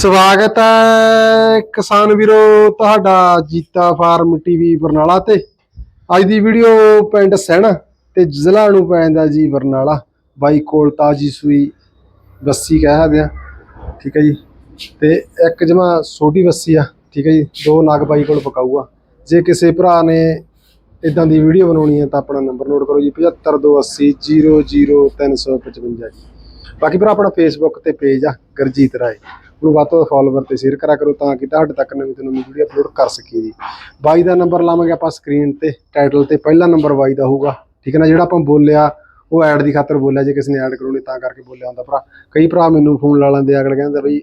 ਸਵਾਗਤ ਹੈ ਕਿਸਾਨ ਵੀਰੋ, ਤੁਹਾਡਾ ਜੀਤਾ ਫਾਰਮ ਟੀਵੀ ਬਰਨਾਲਾ ਤੇ। ਅੱਜ ਦੀ ਵੀਡੀਓ ਪਿੰਡ ਸਹਿਣਾ ਤੇ ਜ਼ਿਲ੍ਹਾ ਨੂੰ ਪੈਂਦਾ ਜੀ ਬਰਨਾਲਾ। ਬਾਈ ਕੋਲ ਤਾਜੀ ਸੂਈ ਬੱਸੀ ਕਹਿ ਸਕਦੇ ਆ ਠੀਕ ਹੈ ਜੀ। ਤੇ ਇੱਕ ਜਮਾ ਛੋਟੀ ਬੱਸੀ ਆ। ਠੀਕ ਹੈ ਜੀ। ਦੋ ਨਾਗ ਬਾਈ ਕੋਲ ਪਕਾਊਗਾ। ਜੇ ਕਿਸੇ ਭਰਾ ਨੇ ਇਦਾਂ ਦੀ ਵੀਡੀਓ ਬਣਾਉਣੀ ਹੈ ਤਾਂ ਆਪਣਾ ਨੰਬਰ ਨੋਟ ਕਰੋ ਜੀ। 7528 00355 ਜੀ। ਬਾਕੀ ਭਰਾ ਆਪਣਾ ਫੇਸਬੁੱਕ ਤੇ ਪੇਜ ਆ, ਗਰਜੀਤ ਰਾਏ। ਉਹਨੂੰ ਵੱਧ ਤੋਂ ਵੱਧ ਫਾਲੋਵਰ ਤੇ ਸ਼ੇਅਰ ਕਰਿਆ ਕਰੋ ਤਾਂ ਕਿ ਤੁਹਾਡੇ ਤੱਕ ਨਵੀਂ ਤੋਂ ਨਵੀਂ ਵੀਡੀਓ ਅਪਲੋਡ ਕਰ ਸਕੀਏ ਜੀ। ਬਾਈ ਦਾ ਨੰਬਰ ਲਾਵਾਂਗੇ ਆਪਾਂ ਸਕਰੀਨ ਤੇ ਟਾਈਟਲ ਤੇ ਪਹਿਲਾ ਨੰਬਰ ਬਾਈ ਦਾ ਹੋਊਗਾ। ਠੀਕ ਹੈ ਨਾ ਜਿਹੜਾ ਆਪਾਂ ਬੋਲਿਆ ਉਹ ਐਡ ਦੀ ਖਾਤਰ ਬੋਲਿਆ ਜੇ ਕਿਸੇ ਨੇ ਐਡ ਕਰਾਉਣੀ ਤਾਂ ਕਰਕੇ ਬੋਲਿਆ ਹੁੰਦਾ ਭਰਾ। ਕਈ ਭਰਾ ਮੈਨੂੰ ਫੋਨ ਲਾ ਲੈਂਦੇ ਅਗਲੇ ਕਹਿੰਦੇ ਬਈ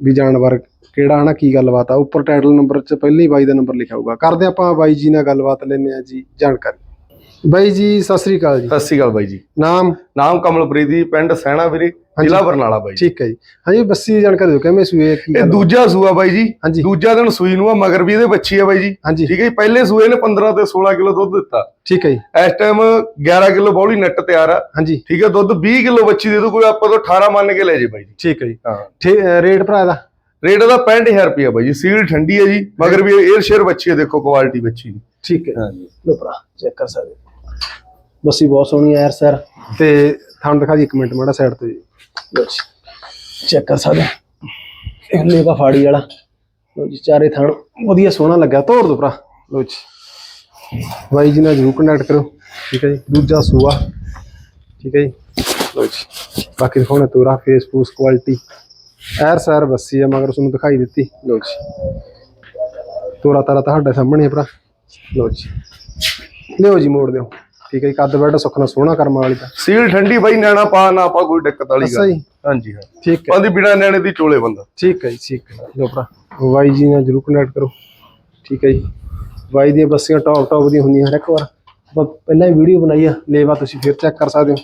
ਵੀ ਜਾਨਵਰ ਕਿਹੜਾ ਹਨਾ ਕੀ ਗੱਲਬਾਤ ਆ। ਉੱਪਰ ਟਾਈਟਲ ਨੰਬਰ 'ਚ ਪਹਿਲਾਂ ਬਾਈ ਦਾ ਨੰਬਰ ਲਿਖਿਆ ਹੋਊਗਾ। ਕਰਦੇ ਆਪਾਂ ਬਾਈ ਜੀ ਨਾਲ ਗੱਲਬਾਤ ਲੈਂਦੇ ਆ ਜੀ ਜਾਣਕਾਰੀ। ਬਾਈ ਜੀ ਸਤਿ ਸ੍ਰੀ ਅਕਾਲ ਜੀ। ਸਤਿ ਸ਼੍ਰੀ ਅਕਾਲ ਬਾਈ ਜੀ। ਨਾਮ? ਨਾਮ ਕਮਲਪ੍ਰੀਤ ਜੀ ਪਿੰਡ ਸੈਣਾ ਵੀਰੇ। ਜ਼ਿਲ੍ਹਾ ਬਰਨਾਲਾ ਬਾਈ। ਠੀਕ ਹੈ ਜੀ। ਹਾਂਜੀ ਬੱਸੀ ਜਾਣਕਾਰੀ ਦਿਓ ਕਿਵੇਂ ਸੂਏ ਕੀ ਇਹ ਗੱਲ ਦੂਜਾ ਸੂਆ ਬਾਈ ਜੀ। ਹਾਂਜੀ। ਦੂਜਾ ਦਿਨ ਸੂਈ ਨੂੰ ਆ ਮਗਰ ਵੀ ਇਹਦੇ ਬੱਚੀ ਆ ਬਾਈ ਜੀ। ਹਾਂਜੀ। ਠੀਕ ਹੈ ਜੀ ਪਹਿਲੇ ਸੂਏ ਨੇ 15 ਤੇ 16 ਕਿਲੋ ਦੁੱਧ ਦਿੱਤਾ। ਠੀਕ ਹੈ ਜੀ। ਇਸ ਟਾਈਮ 11 ਕਿਲੋ ਬੌਲੀ ਨੈਟ ਤਿਆਰ ਆ। ਹਾਂਜੀ। ਠੀਕ ਹੈ ਦੁੱਧ 20 ਕਿਲੋ ਬੱਚੀ ਦੇ ਦੋ ਕੋਈ ਆਪਾਂ ਤੋਂ 18 ਮੰਨ ਕੇ ਲੈ ਜੇ ਬਾਈ ਜੀ। ਠੀਕ ਹੈ ਜੀ। ਹਾਂ। ਠੀ- ਰੇਟ ਭਰਾ ਦਾ? ਰੇਟ ਦਾ 65000 ਰੁਪਿਆ ਬਾਈ ਜੀ ਸੀਲ ਠੰਡੀ ਹੈ ਜੀ ਮਗਰ ਵੀ 에ਅਰ ਸ਼ੇਅਰ ਬੱਚੀ ਹੈ ਦੇਖੋ ਕੁਆਲਿਟੀ ਬੱਚੀ ਦੀ। ਠੀਕ ਹੈ। ਹਾਂਜੀ। ਲੋ ਭਰਾ ਚੈੱਕ ਕਰ ਸਕਦੇ ਬੱਸੀ ਬਹੁਤ ਸੋਹਣੀ ਹੈ ਯਾਰ ਸਰ। ਤੇ ਤੁਹਾਨੂੰ ਦਿਖਾ ਦੀ ਇੱਕ ਮਿੰਟ, ਮਾੜਾ ਸਾਈਡ ਤੇ ਲੋ ਜੀ ਚੈੱਕ ਕਰ ਸਕਦੇ ਇਹ ਲੇਵਾ ਫਾੜੀ ਵਾਲਾ। ਲੋ ਜੀ, ਚਾਰੇ ਥਣ ਵਧੀਆ ਸੋਹਣਾ ਲੱਗਾ ਤੋੜ ਦੋ ਭਰਾ। ਲੋ ਜੀ। ਬਾਈ ਜੀ ਨਾਲ ਜਰੂਰ ਕੰਟੈਕਟ ਕਰੋ। ਠੀਕ ਹੈ ਜੀ, ਦੂਜਾ ਸੂਆ। ਠੀਕ ਹੈ ਜੀ। ਲੋ ਜੀ, ਬਾਕੀ ਦਿਖਾਉਣਾ ਤੋਰਾ ਫੇਸ ਫੂਸ ਕੁਆਲਿਟੀ ਐਰ ਸਰ ਬੱਸੀ ਆ, ਮਗਰ ਤੁਹਾਨੂੰ ਦਿਖਾਈ ਦਿੱਤੀ। ਲੋ ਜੀ। ਤੋਰਾ ਤਾਰਾ ਤੁਹਾਡੇ ਸਾਹਮਣੇ ਹੈ ਭਰਾ। ਲੋ ਜੀ। ਲਿਓ ਜੀ, ਮੋੜ ਦਿਓ। ਠੀਕ ਹੈ ਜੀ ਕੱਦ ਬੈਡ ਸੁੱਖਣਾ ਸੋਹਣਾ ਕਰਮ ਵਾਲੀ ਦਾ ਸੀਲ ਠੰਡੀ ਬਾਈ ਨਿਆਣਾ ਪਾ ਨਾ ਆਪਾਂ ਕੋਈ ਦਿੱਕਤ ਵਾਲੀ ਅੱਛਾ ਗੱਲ। ਜੀ ਹਾਂਜੀ ਹਾਂ। ਠੀਕ ਹੈ। ਉਹਦੀ ਬਿਨਾ ਨਿਆਣੇ ਦੀ ਚੋਲੇ ਬੰਦਾ। ਠੀਕ ਹੈ ਜੀ ਠੀਕ ਹੈ। ਲੋ ਭਰਾ ਵਾਈ ਜੀ ਨਾਲ ਜਰੂਰ ਕਨੈਕਟ ਕਰੋ। ਠੀਕ ਹੈ ਜੀ। ਵਾਈ ਦੀਆਂ ਬੱਸੀਆਂ ਟੌਪ ਟੌਪ ਦੀਆਂ ਹੁੰਦੀਆਂ ਹਰ ਇੱਕ ਵਾਰ। ਪਹਿਲਾਂ ਹੀ ਵੀਡੀਓ ਬਣਾਈ ਆ ਲੇਵਾ ਤੁਸੀਂ ਫਿਰ ਚੈੱਕ ਕਰ ਸਕਦੇ ਹੋ।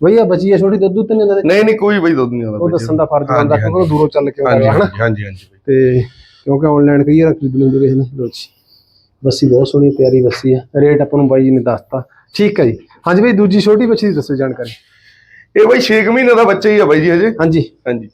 ਭਈਆ ਬਚੀ ਹੈ ਛੋਟੀ ਦੁੱਧ ਦੁੱਧ ਨਹੀਂ ਨਹੀਂ ਨਹੀਂ ਕੋਈ ਬਾਈ ਦੁੱਧ ਨਹੀਂ ਆਉਂਦਾ ਉਹ ਬਾਈ। ਦੱਸਣ ਦਾ ਫਰਜ਼ ਹੁੰਦਾ ਕਿਉਂਕਿ ਉਹ ਦੂਰੋਂ ਚੱਲ ਕੇ ਆਉਂਦਾ ਹਨਾ। ਹਾਂਜੀ ਹਾਂਜੀ ਬਾਈ। ਤੇ ਕਿਉਂਕਿ ਆਨਲਾਈਨ ਕਈ ਵਾਰ ਖਰੀਦ ਲੈਂਦੇ ਕਿਸੇ ਨੇ। ਬੱਸੀ ਬਹੁਤ ਸੋਹਣੀ ਪਿਆਰੀ ਬੱਸੀ ਆ। ਰੇਟ ਆਪਾਂ ਨੂੰ ਬਾਈ ਜੀ ਨੇ ਦੱਸਤਾ। ਠੀਕ ਹੈ ਜੀ। ਹਾਂਜੀ ਬਈ ਦੂਜੀ ਛੋਟੀ ਬੱਚੀ ਦੀ ਦੱਸੋ ਜਾਣਕਾਰੀ। ਇਹ ਬਾਈ 6 ਮਹੀਨੇ ਦਾ ਬੱਚਾ ਹੀ ਆ ਬਾਈ ਜੀ ਹਜੇ। ਹਾਂਜੀ। ਹਾਂਜੀ।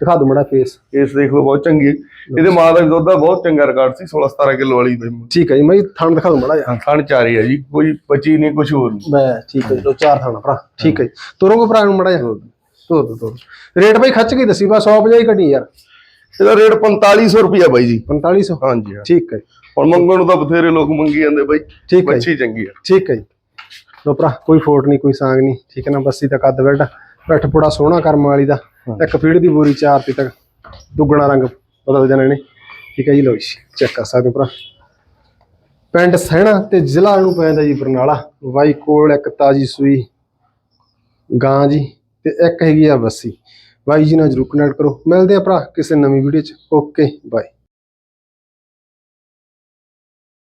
ਦਿਖਾ ਦਿਓ ਮੜਾ ਫੇਸ ਇਸ ਦੇਖ ਲਓ ਬਹੁਤ ਚੰਗੀ। ਇਹਦੇ ਮਾਂ ਦਾ ਦੁੱਧ ਦਾ ਬਹੁਤ ਚੰਗਾ ਰਿਕਾਰਡ ਸੀ 16 17 ਕਿਲੋ ਵਾਲੀ ਬਾਈ। ਠੀਕ ਹੈ ਜੀ ਮੈਂ ਥਣ ਦਿਖਾ ਦੂੰ ਮੜਾ ਜਾ ਥਣ ਚਾਰੀ ਹੈ ਜੀ ਕੋਈ ਬੱਚੀ ਨਹੀਂ ਕੁਝ ਹੋਰ ਨਹੀਂ। ਮੈਂ ਠੀਕ ਹੈ ਜੀ ਲੋ ਚਾਰ ਥਾਣਾ ਭਰਾ ਠੀਕ ਹੈ ਜੀ। ਤੁਰੋਂਗੇ ਭਰਾ ਨੂੰ ਮੜਾ ਜਾ ਤੋ ਤੋ ਤੋ ਰੇਟ ਬਈ ਖੱਚ ਕੇ ਦੱਸੀ ਬਸ 150 ਹੀ ਘਟੀ ਯਾਰ। ਇਹਦਾ ਰੇਟ 4500 ਰੁਪਿਆ ਬਾਈ ਜੀ। 4500 ਹਾਂਜੀ ਠੀਕ ਹੈ ਹੁਣ ਮੰਗਣ ਨੂੰ ਤਾਂ ਬਥੇਰੇ ਲੋਕ ਮੰਗੀ ਜਾਂਦੇ ਬਾਈ। ਠੀਕ ਹੈ ਜੀ, ਬੱਚੀ ਚੰਗੀ ਹੈ ਠੀਕ ਹੈ ਜੀ। ਲੋ ਭਰਾ ਕੋਈ ਫੋਟ ਨਹੀਂ ਕੋਈ ਸਾਂਗ ਨਹੀਂ ਠੀਕ ਹੈ ਨਾ? ਬੱਸੀ ਦਾ ਕੱਦ ਬੈਠ ਬੈਠ ਪੂੜਾ ਸੋਹਣਾ ਕਰਮ ਵਾਲੀ ਦਾ ਇੱਕ ਫੀਡ ਦੀ ਬੋਰੀ ਚਾਰ ਤੀ ਤੱਕ ਦੁੱਗਣਾ ਰੰਗ ਬਦਲ ਜਾਣੇ ਨੇ। ਠੀਕ ਹੈ ਜੀ ਲੋ ਜੀ ਚੈੱਕ ਕਰ ਸਕਦੇ ਭਰਾ। ਪਿੰਡ ਸਹਿਣਾ ਤੇ ਜ਼ਿਲ੍ਹਾ ਨੂੰ ਪੈਂਦਾ ਜੀ ਬਰਨਾਲਾ। ਬਾਈ ਕੋਲ ਇੱਕ ਤਾਜੀ ਸੂਈ ਗਾਂ ਜੀ ਤੇ ਇੱਕ ਹੈਗੀ ਆ ਬੱਸੀ। ਬਾਈ ਜੀ ਨਾਲ ਜਰੂਰ ਕਨੈਕਟ ਕਰੋ। ਮਿਲਦੇ ਆ ਭਰਾ ਕਿਸੇ ਨਵੀਂ ਵੀਡੀਓ ਚ। Okay bye